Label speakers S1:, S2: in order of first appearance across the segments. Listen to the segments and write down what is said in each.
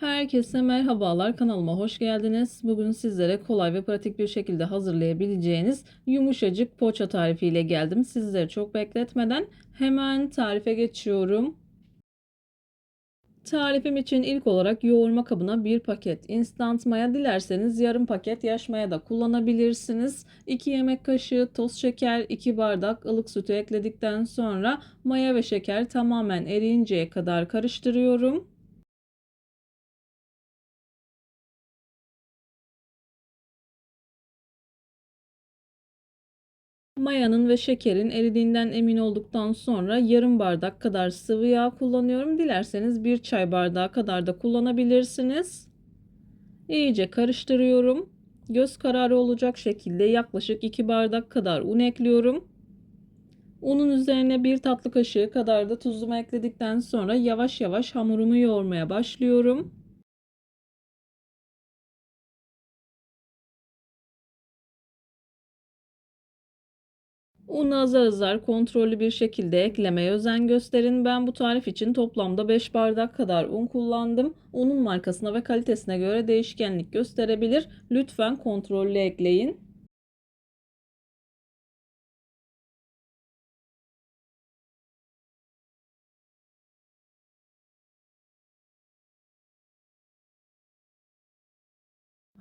S1: Herkese merhabalar kanalıma hoş geldiniz. Bugün sizlere kolay ve pratik bir şekilde hazırlayabileceğiniz yumuşacık poğaça tarifiyle geldim. Sizleri çok bekletmeden hemen tarife geçiyorum. Tarifim için ilk olarak yoğurma kabına bir paket instant maya dilerseniz yarım paket yaş maya da kullanabilirsiniz. 2 yemek kaşığı toz şeker, 2 bardak ılık sütü ekledikten sonra maya ve şeker tamamen eriyinceye kadar karıştırıyorum. Mayanın ve şekerin eridiğinden emin olduktan sonra yarım bardak kadar sıvı yağ kullanıyorum. Dilerseniz bir çay bardağı kadar da kullanabilirsiniz. İyice karıştırıyorum. Göz kararı olacak şekilde yaklaşık 2 bardak kadar un ekliyorum. Unun üzerine bir tatlı kaşığı kadar da tuzumu ekledikten sonra yavaş yavaş hamurumu yoğurmaya başlıyorum. Unu azar azar kontrollü bir şekilde eklemeye özen gösterin. Ben bu tarif için toplamda 5 bardak kadar un kullandım. Unun markasına ve kalitesine göre değişkenlik gösterebilir. Lütfen kontrollü ekleyin.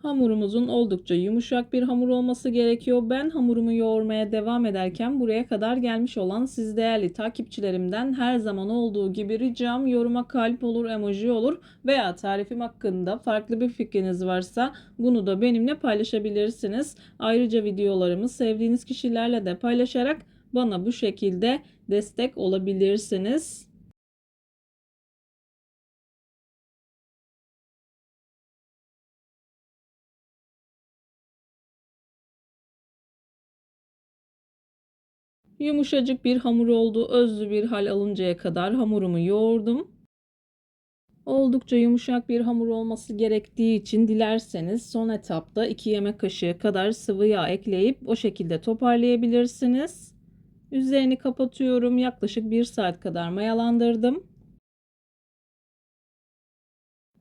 S1: Hamurumuzun oldukça yumuşak bir hamur olması gerekiyor. Ben hamurumu yoğurmaya devam ederken buraya kadar gelmiş olan siz değerli takipçilerimden her zaman olduğu gibi ricam yoruma kalp olur, emoji olur veya tarifim hakkında farklı bir fikriniz varsa bunu da benimle paylaşabilirsiniz. Ayrıca videolarımı sevdiğiniz kişilerle de paylaşarak bana bu şekilde destek olabilirsiniz. Yumuşacık bir hamur oldu. Özlü bir hal alıncaya kadar hamurumu yoğurdum. Oldukça yumuşak bir hamur olması gerektiği için dilerseniz son etapta 2 yemek kaşığı kadar sıvı yağ ekleyip o şekilde toparlayabilirsiniz. Üzerini kapatıyorum. Yaklaşık 1 saat kadar mayalandırdım.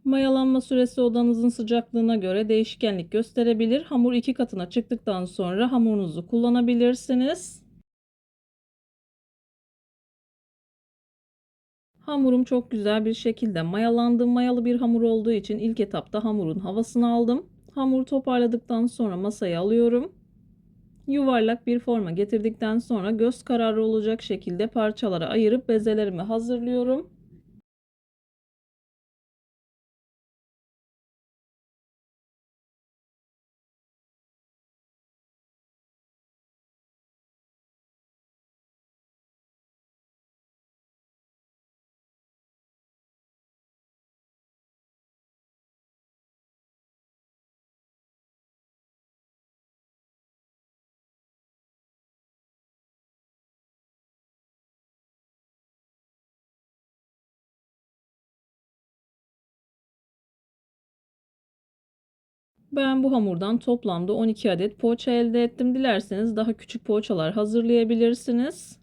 S1: Mayalanma süresi odanızın sıcaklığına göre değişkenlik gösterebilir. Hamur iki katına çıktıktan sonra hamurunuzu kullanabilirsiniz. Hamurum çok güzel bir şekilde mayalandı. Mayalı bir hamur olduğu için ilk etapta hamurun havasını aldım. Hamuru toparladıktan sonra masaya alıyorum. Yuvarlak bir forma getirdikten sonra göz kararı olacak şekilde parçalara ayırıp bezelerimi hazırlıyorum. Ben bu hamurdan toplamda 12 adet poğaça elde ettim. Dilerseniz daha küçük poğaçalar hazırlayabilirsiniz.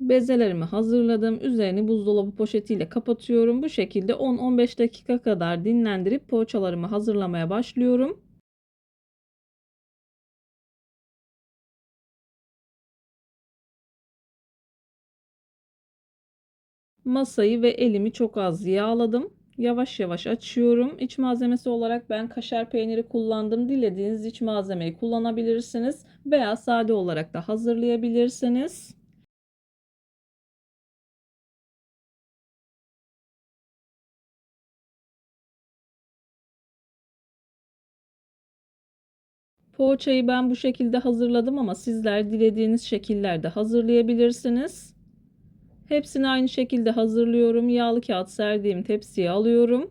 S1: Bezelerimi hazırladım. Üzerini buzdolabı poşetiyle kapatıyorum. Bu şekilde 10-15 dakika kadar dinlendirip poğaçalarımı hazırlamaya başlıyorum. Masayı ve elimi çok az yağladım. Yavaş yavaş açıyorum. İç malzemesi olarak ben kaşar peyniri kullandım. Dilediğiniz iç malzemeyi kullanabilirsiniz veya sade olarak da hazırlayabilirsiniz. Poğaçayı ben bu şekilde hazırladım ama sizler dilediğiniz şekillerde hazırlayabilirsiniz. Hepsini aynı şekilde hazırlıyorum. Yağlı kağıt serdiğim tepsiye alıyorum.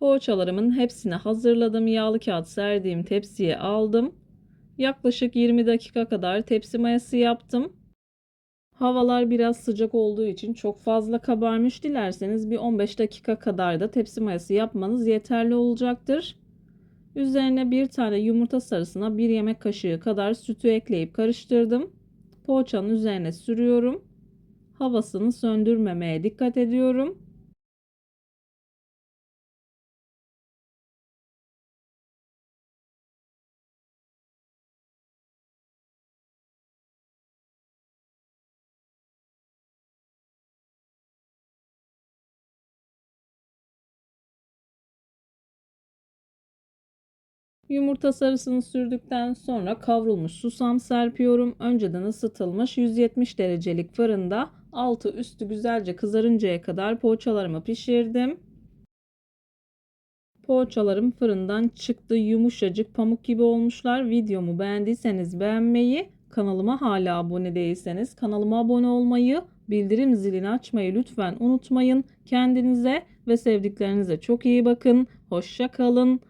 S1: Poğaçalarımın hepsini hazırladım. Yağlı kağıt serdiğim tepsiye aldım. Yaklaşık 20 dakika kadar tepsi mayası yaptım. Havalar biraz sıcak olduğu için çok fazla kabarmış. Dilerseniz bir 15 dakika kadar da tepsi mayası yapmanız yeterli olacaktır. Üzerine bir tane yumurta sarısına bir yemek kaşığı kadar sütü ekleyip karıştırdım. Poğaçanın üzerine sürüyorum. Havasını söndürmemeye dikkat ediyorum. Yumurta sarısını sürdükten sonra kavrulmuş susam serpiyorum. Önceden ısıtılmış 170 derecelik fırında altı üstü güzelce kızarıncaya kadar poğaçalarımı pişirdim. Poğaçalarım fırından çıktı. Yumuşacık pamuk gibi olmuşlar. Videomu beğendiyseniz beğenmeyi, kanalıma hala abone değilseniz kanalıma abone olmayı, bildirim zilini açmayı lütfen unutmayın. Kendinize ve sevdiklerinize çok iyi bakın. Hoşça kalın.